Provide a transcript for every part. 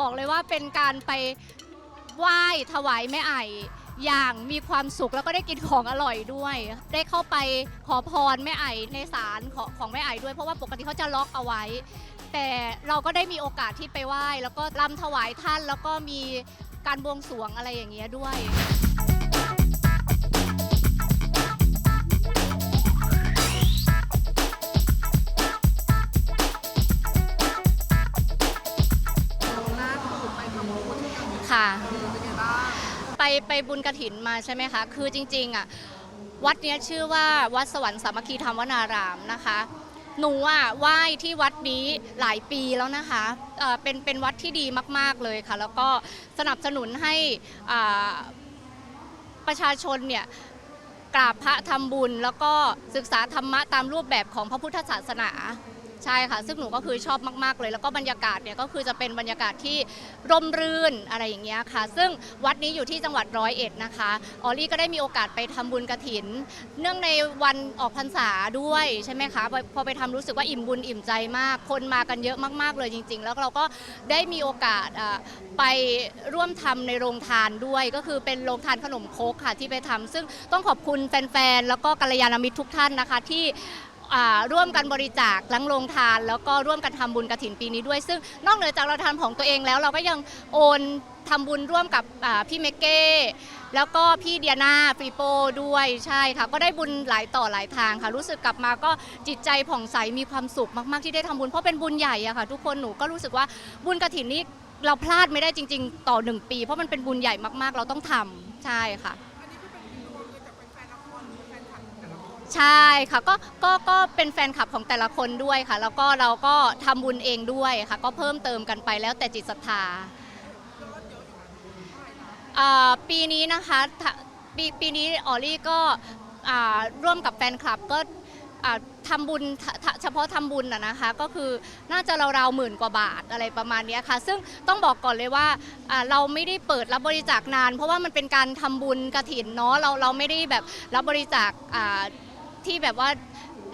บอกเลยว่าเป็นการไปไหว้ถวายแม่ไออย่างมีความสุขแล้วก็ได้กินของอร่อยด้วย ได้เข้าไปขอพรแม่ไอในศาลของของแม่ไอด้วยเพราะว่าปกติเขาจะล็อกเอาไว้ แต่เราก็ได้มีโอกาสที่ไปไหว้ แล้วก็รำถวายท่านแล้วก็มีการบวงสรวงอะไรอย่างเงี้ยด้วย ไปไปบุญกระถินมาใช่ไหมคะ คือจริงๆอะวัดเนี้ยชื่อว่าวัดสวรรค์สามัคคีธรรมวนารามนะคะ หนูอะไหว้ที่วัดนี้หลายปีแล้วนะคะเอ่อเป็นเป็นวัดที่ดีมากๆเลยค่ะ แล้วก็สนับสนุนให้อ่าประชาชนเนี่ยกราบพระทำบุญ แล้วก็ศึกษาธรรมะตามรูปแบบของพระพุทธศาสนา ใช่ค่ะ ซึ่งหนูก็คือชอบมากๆเลย แล้วก็บรรยากาศเนี่ยก็คือจะเป็นบรรยากาศที่ร่มรื่นอะไรอย่างเงี้ยค่ะ ซึ่งวัดนี้อยู่ที่จังหวัดร้อยเอ็ดนะคะออลลี่ก็ได้มีโอกาสไปทำบุญกระถิน เนื่องในวันออกพรรษาด้วยใช่ไหมคะพอไปทำรู้สึกว่าอิ่มบุญอิ่มใจมาก คนมากันเยอะมากๆเลยจริง ๆ แล้วเราก็ได้มีโอกาสไปร่วมทำในโรงทานด้วย ก็คือเป็นโรงทานขนมโคกค่ะที่ไปทำซึ่งต้องขอบคุณแฟนๆแล้วก็กัลยาณมิตรทุกท่านนะคะที่ ร่วมกันบริจาคลังโรงทาน แล้วก็ร่วมกันทำบุญกระถินปีนี้ด้วย ซึ่งนอกเหนือจากเราทำของตัวเองแล้วเราก็ยังโอนทำบุญร่วมกับพี่เมกเก้แล้วก็พี่เดียนาฟรีโปด้วยใช่ค่ะ ก็ได้บุญหลายต่อหลายทางค่ะ รู้สึกกลับมาก็จิตใจผ่องใสมีความสุขมาก ๆ ที่ได้ทำบุญเพราะเป็นบุญใหญ่อะค่ะ ทุกคนหนูก็รู้สึกว่าบุญกระถินนี้เราพลาดไม่ได้จริง ๆ ต่อหนึ่งปี เพราะมันเป็นบุญใหญ่มากๆ เราต้องทำใช่ค่ะ ใช่ค่ะก็ก็ก็เป็นแฟนคลับของแต่ละคนด้วยค่ะ แล้วก็เราก็ทำบุญเองด้วยค่ะ ก็เพิ่มเติมกันไปแล้วแต่จิตศรัทธาอ่าปีนี้นะคะถ้าปีปีนี้ออลลี่ก็อ่าร่วมกับแฟนคลับก็อ่าทำบุญททเฉพาะทำบุญนะนะคะ ก็คือน่าจะราวๆหมื่นกว่าบาทอะไรประมาณเนี้ยค่ะ ซึ่งต้องบอกก่อนเลยว่าอ่าเราไม่ได้เปิดรับบริจาคนาน เพราะว่ามันเป็นการทำบุญกระถินเนาะเราเราไม่ได้แบบรับบริจาคอ่า ที่แบบว่า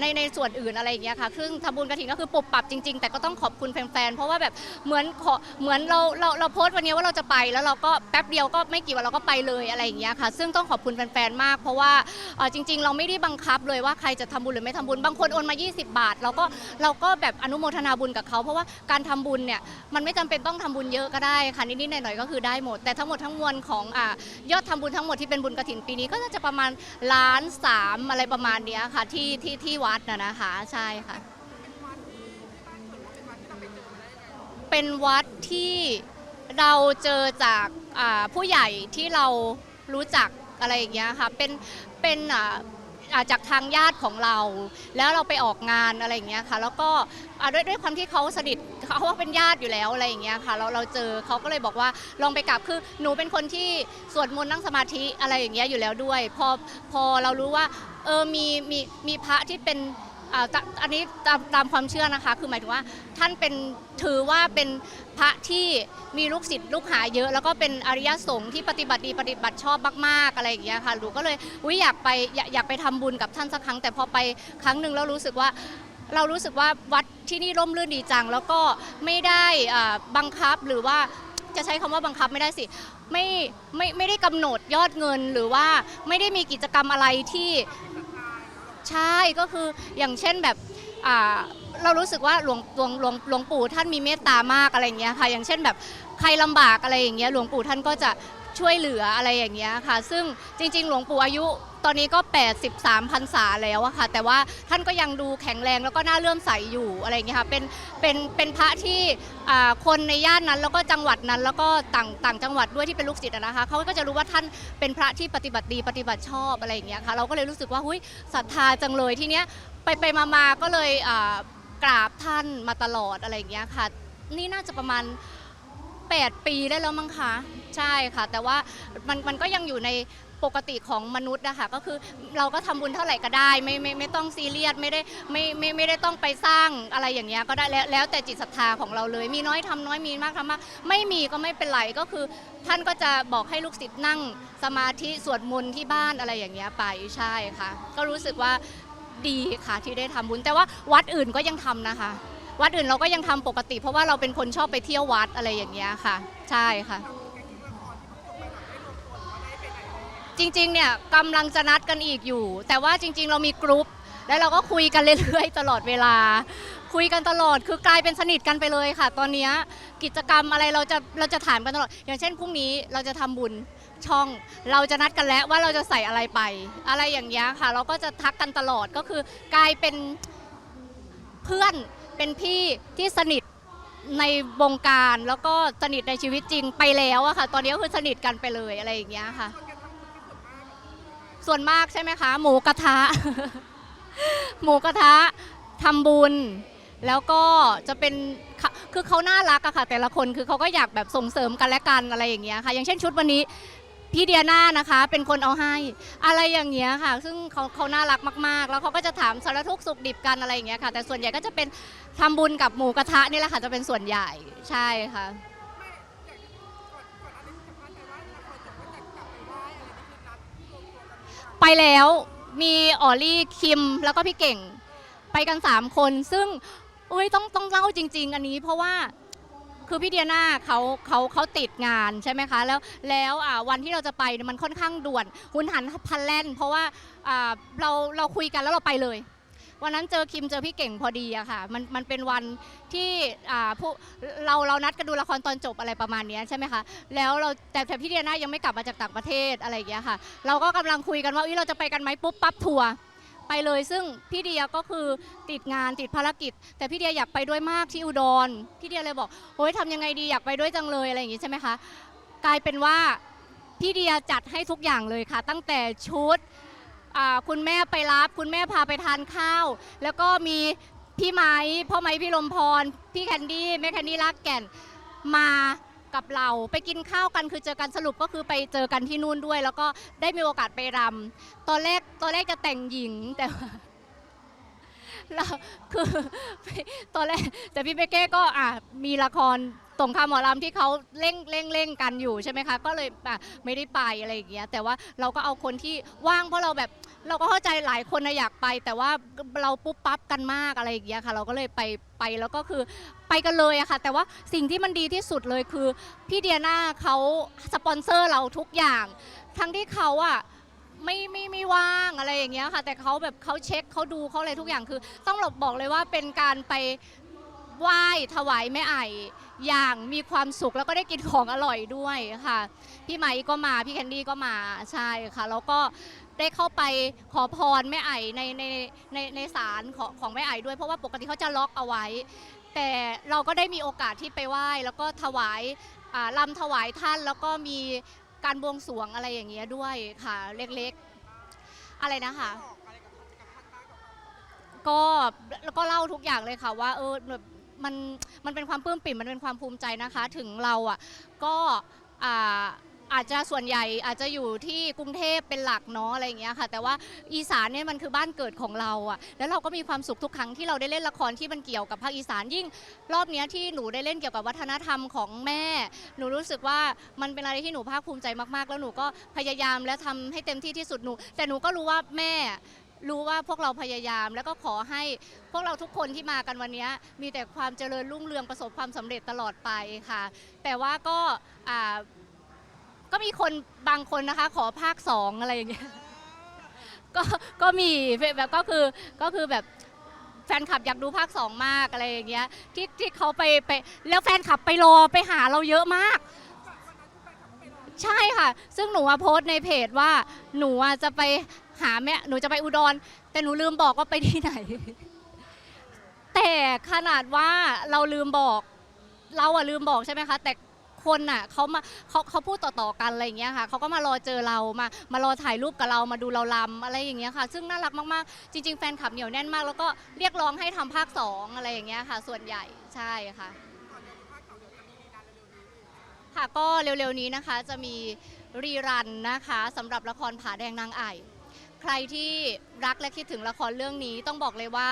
ในในส่วนอื่นอะไรอย่างเงี้ยค่ะซึ่งทำบุญกระถิ่นก็คือปรับปรับจริง ๆ แต่ก็ต้องขอบคุณแฟนๆเพราะว่าแบบเหมือนขอเหมือนเราเราเราโพสต์วันนี้ว่าเราจะไปแล้วเราก็แป๊บเดียวก็ไม่กี่วันเราก็ไปเลยอะไรอย่างเงี้ยค่ะ ซึ่งต้องขอบคุณแฟนๆมาก เพราะว่าเอ่อจริง ๆ เราไม่ได้บังคับเลยว่าใครจะทำบุญหรือไม่ทำบุญบางคนโอนมา 20 บาทเราก็เราก็แบบอนุโมทนาบุญกับเขาเพราะว่าการทำบุญเนี่ยมันไม่จำเป็นต้องทำบุญเยอะก็ได้ค่ะนิดๆหน่อยๆก็คือได้หมด แต่ทั้งหมดทั้งมวลของอ่ายอดทำบุญทั้งหมดที่เป็นบุญกระถินปีนี้ก็น่าจะประมาณล้านสามอะไรประมาณเนี้ยค่ะที่ที่ที่วัดนะนะคะ ใช่ค่ะ เป็นวัดที่เราเจอจากผู้ใหญ่ที่เรารู้จักอะไรอย่างเงี้ยค่ะ เป็นเป็นอ่าจากทางญาติของเรา แล้วเราไปออกงานอะไรอย่างเงี้ยค่ะ แล้วก็ด้วยด้วยความที่เขาสนิทเขาว่าเป็นญาติอยู่แล้วอะไรอย่างเงี้ยค่ะ เราเราเจอเขาก็เลยบอกว่าลองไปกราบคือหนูเป็นคนที่สวดมนต์นั่งสมาธิอะไรอย่างเงี้ยอยู่แล้วด้วย พอพอเรารู้ว่า เออมีมีมีพระที่เป็นอ่าตอันนี้ตามตามความเชื่อนะคะ คือหมายถึงว่าท่านเป็นถือว่าเป็นพระที่มีลูกศิษย์ลูกหาเยอะ แล้วก็เป็นอริยสงฆ์ที่ปฏิบัติดีปฏิบัติชอบมากๆอะไรอย่างเงี้ยค่ะหนูก็เลยวิอยากไปอยากอยากไปทำบุญกับท่านสักครั้ง แต่พอไปครั้งหนึ่งแล้วรู้สึกว่า เรารู้สึกว่าวัดที่นี่ร่มรื่นดีจัง แล้วก็ไม่ได้อ่าบังคับหรือว่าจะใช้คำว่าบังคับไม่ได้สิไม่ไม่ไม่ได้กำหนดยอดเงินหรือว่าไม่ได้มีกิจกรรมอะไรที่ ใช่ก็คืออย่างเช่นแบบอ่าเรารู้สึกว่าหลวงหลวงหลวงหลวงปู่ท่านมีเมตตามากอะไรอย่างเงี้ยค่ะ อย่างเช่นแบบใครลำบากอะไรอย่างเงี้ยหลวงปู่ท่านก็จะช่วยเหลืออะไรอย่างเงี้ยค่ะ ซึ่งจริง ๆ หลวงปู่อายุ ตอนนี้ก็ 83พรรษาแล้วอะค่ะ แต่ว่าท่านก็ยังดูแข็งแรงแล้วก็น่าเลื่อมใสอยู่อะไรอย่างเงี้ยค่ะเป็นเป็นเป็นพระที่อ่าคนในย่านนั้นแล้วก็จังหวัดนั้นแล้วก็ต่างต่างจังหวัดด้วยที่เป็นลูกศิษย์อะนะคะเขาก็จะรู้ว่าท่านเป็นพระที่ปฏิบัติดีปฏิบัติชอบอะไรอย่างเงี้ยค่ะเราก็เลยรู้สึกว่าหุ้ยศรัทธาจังเลยทีเนี้ยไปไปมามาก็เลยอ่ากราบท่านมาตลอดอะไรอย่างเงี้ยค่ะ นี่น่าจะประมาณ 8 ปีได้แล้วมั้งคะ ใช่ค่ะ แต่ว่ามันมันก็ยังอยู่ใน ปกติของมนุษย์นะคะก็คือเราก็ทำบุญเท่าไหร่ก็ได้ไม่ไม่ไม่ต้องซีเรียสไม่ได้ไม่ไม่ไม่ได้ต้องไปสร้างอะไรอย่างเงี้ยก็ได้แล้วแล้วแต่จิตศรัทธาของเราเลย มีน้อยทำน้อยมีมากทำมากไม่มีก็ไม่เป็นไรก็คือ ท่านก็จะบอกให้ลูกศิษย์นั่งสมาธิสวดมนต์ที่บ้านอะไรอย่างเงี้ยไปใช่ค่ะ ก็รู้สึกว่าดีค่ะที่ได้ทำบุญแต่ว่าวัดอื่นก็ยังทำนะคะ วัดอื่นเราก็ยังทำปกติ เพราะว่าเราเป็นคนชอบไปเที่ยววัดอะไรอย่างเงี้ยค่ะ ใช่ค่ะ จริงๆ เนี่ยกำลังจะนัดกันอีกอยู่ แต่ว่าจริง ๆ เรามีกรุ๊ป แล้วเราก็คุยกันเรื่อยๆ ตลอดเวลา คุยกันตลอด คือกลายเป็นสนิทกันไปเลยค่ะ ตอนเนี้ยกิจกรรมอะไรเราจะเราจะถามกันตลอด อย่างเช่นพรุ่งนี้เราจะทำบุญช่อง เราจะนัดกันแล้วว่าเราจะใส่อะไรไป อะไรอย่างเงี้ยค่ะ เราก็จะทักกันตลอด ก็คือกลายเป็นเพื่อน เป็นพี่ที่สนิทในวงการ แล้วก็สนิทในชีวิตจริงไปแล้วอะค่ะ ตอนนี้ก็คือสนิทกันไปเลยอะไรอย่างเงี้ยค่ะ ส่วนมากใช่ไหมคะ หมูกระทะ หมูกระทะทำบุญ แล้วก็จะเป็นคือเขาน่ารักอะค่ะ แต่ละคนคือเขาก็อยากแบบส่งเสริมกันและกันอะไรอย่างเงี้ยค่ะ อย่างเช่นชุดวันนี้พี่เดียนานะคะ เป็นคนเอาให้ อะไรอย่างเงี้ยค่ะ ซึ่งเขาเขาน่ารักมากๆ แล้วเขาก็จะถามสารทุกข์สุขดิบกันอะไรอย่างเงี้ยค่ะ แต่ส่วนใหญ่ก็จะเป็นทำบุญกับหมูกระทะนี่แหละค่ะ จะเป็นส่วนใหญ่ใช่ค่ะ ไป แล้ว มีออลี่คิมแล้วก็พี่เก่ง ไปกัน 3 คน ซึ่งอุ้ยต้องต้องเล่าจริง ๆ อันนี้เพราะว่าคือพี่เดียนาเขาเขาเขาติดงานใช่ไหมคะ แล้วแล้ววันที่เราจะไปมันค่อนข้างด่วนหุนหันพันแล่น เพราะว่าเราเราคุยกันแล้วเราไปเลย วันนั้นเจอคิมเจอพี่เก่งพอดีอะค่ะ มันมันเป็นวันที่อ่าผู้เราเรานัดกันดูละครตอนจบอะไรประมาณเนี้ยใช่ไหมคะ แล้วเราแต่แต่พี่เดียนายังไม่กลับมาจากต่างประเทศอะไรอย่างเงี้ยค่ะ เราก็กำลังคุยกันว่าอุ๊ยเราจะไปกันไหมปุ๊บปั๊บทัวร์ไปเลยซึ่งพี่เดียก็คือติดงานติดภารกิจ แต่พี่เดียอยากไปด้วยมากที่อุดรพี่เดียเลยบอกโอ้ยทำยังไงดีอยากไปด้วยจังเลยอะไรอย่างงี้ใช่ไหมคะกลายเป็นว่าพี่เดียจัดให้ทุกอย่างเลยค่ะ ตั้งแต่ชุด อ่าคุณแม่ไปรับ คุณแม่พาไปทานข้าว แล้วก็มีพี่ไม้พ่อไม้พี่ลมพร พี่แคนดี้แม่แคนดี้ลากแก่นมากับเราไปกินข้าวกันคือเจอกันสรุปก็คือไปเจอกันที่นู่นด้วย แล้วก็ได้มีโอกาสไปรำตอนแรกตอนแรกจะแต่งหญิงแต่ว่าเราคือ ตอนแรกแต่พี่เปเก้ก็อะมีละคร สงครามหมอลำที่เขาเร่งเร่งเร่งกันอยู่ใช่ไหมคะ ก็เลยไม่ได้ไปอะไรอย่างเงี้ยแต่ว่าเราก็เอาคนที่ว่างเพราะเราแบบเราก็เข้าใจหลายคนนะอยากไป แต่ว่าเราปุ๊บปั๊บกันมากอะไรอย่างเงี้ยค่ะ เราก็เลยไปไปแล้วก็คือไปกันเลยอะค่ะ แต่ว่าสิ่งที่มันดีที่สุดเลยคือพี่เดียนาเขาสปอนเซอร์เราทุกอย่าง ทั้งที่เขาอะไม่ไม่ไม่ว่างอะไรอย่างเงี้ยค่ะ แต่เขาแบบเขาเช็คเขาดูเขาอะไรทุกอย่างคือ ต้องบอกเลยว่าเป็นการไป ไหว้ถวายแม่ไอ่อย่างมีความสุขแล้วก็ได้กินของอร่อยด้วยค่ะ พี่ไมค์ก็มาพี่แคนดี้ก็มาใช่ค่ะ แล้วก็ได้เข้าไปขอพรแม่ไอ่ในในในในศาลของของแม่ไอด้วยเพราะว่าปกติเขาจะล็อกเอาไว้ แต่เราก็ได้มีโอกาสที่ไปไหว้ แล้วก็ถวายอ่าลำถวายท่านแล้วก็มีการบวงสรวงอะไรอย่างเงี้ยด้วยค่ะ เล็กๆ อะไรนะคะ ก็แล้วก็เล่าทุกอย่างเลยค่ะว่าเออแบบ มันมันเป็นความปลื้มปิ่มมันเป็นความภูมิใจนะคะ ถึงเราอะก็อ่าอาจจะส่วนใหญ่อาจจะอยู่ที่กรุงเทพเป็นหลักเนาะอะไรอย่างเงี้ยค่ะ แต่ว่าอีสานเนี่ยมันคือบ้านเกิดของเราอะแล้วเราก็มีความสุขทุกครั้งที่เราได้เล่นละครที่มันเกี่ยวกับภาคอีสานยิ่งรอบเนี้ยที่หนูได้เล่นเกี่ยวกับวัฒนธรรมของแม่ หนูรู้สึกว่ามันเป็นอะไรที่หนูภาคภูมิใจมากๆ แล้วหนูก็พยายามและทำให้เต็มที่ที่สุดหนู แต่หนูก็รู้ว่าแม่ รู้ว่าพวกเราพยายาม แล้วก็ขอให้พวกเราทุกคนที่มากันวันนี้มีแต่ความเจริญรุ่งเรืองประสบความสำเร็จตลอดไปค่ะ แต่ว่าก็ก็มีคนบางคนนะคะ ขอภาคสองอะไรอย่างเงี้ยก็ก็มีแบบก็คือก็คือแบบแฟนคลับอยากดูภาคสองมากอะไรอย่างเงี้ยที่ที่เขาไปไปแล้วแฟนคลับไปรอไปหาเราเยอะมาก ใช่ค่ะ ซึ่งหนูโพสต์ในเพจว่าหนูจะไป หาแม่หนูจะไปอุดร แต่หนูลืมบอกว่าไปที่ไหน แต่ขนาดว่าเราลืมบอก เราอะลืมบอกใช่ไหมคะ แต่คนอะเขามาเขาเขาพูดต่อๆกันอะไรอย่างเงี้ยค่ะเขาก็มารอเจอเรามามารอถ่ายรูปกับเรามาดูเราลำอะไรอย่างเงี้ยค่ะ ซึ่งน่ารักมากๆ จริง ๆ แฟนคลับเหนียวแน่นมาก แล้วก็เรียกร้องให้ทำภาคสองอะไรอย่างเงี้ยค่ะ ส่วนใหญ่ใช่ค่ะ ค่ะก็เร็วๆนี้นะคะจะมีรีรันนะคะสำหรับละครผาแดงนางไอ่ ใครที่รักและคิดถึงละครเรื่องนี้ต้องบอกเลยว่า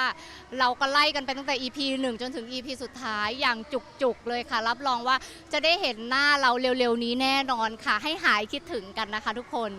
เราก็ไล่กันไปตั้งแต่ EP 1 จนถึง EP สุดท้ายอย่างจุกๆเลยค่ะ รับรองว่าจะได้เห็นหน้าเราเร็วๆนี้แน่นอนค่ะ ให้หายคิดถึงกันนะคะทุกคน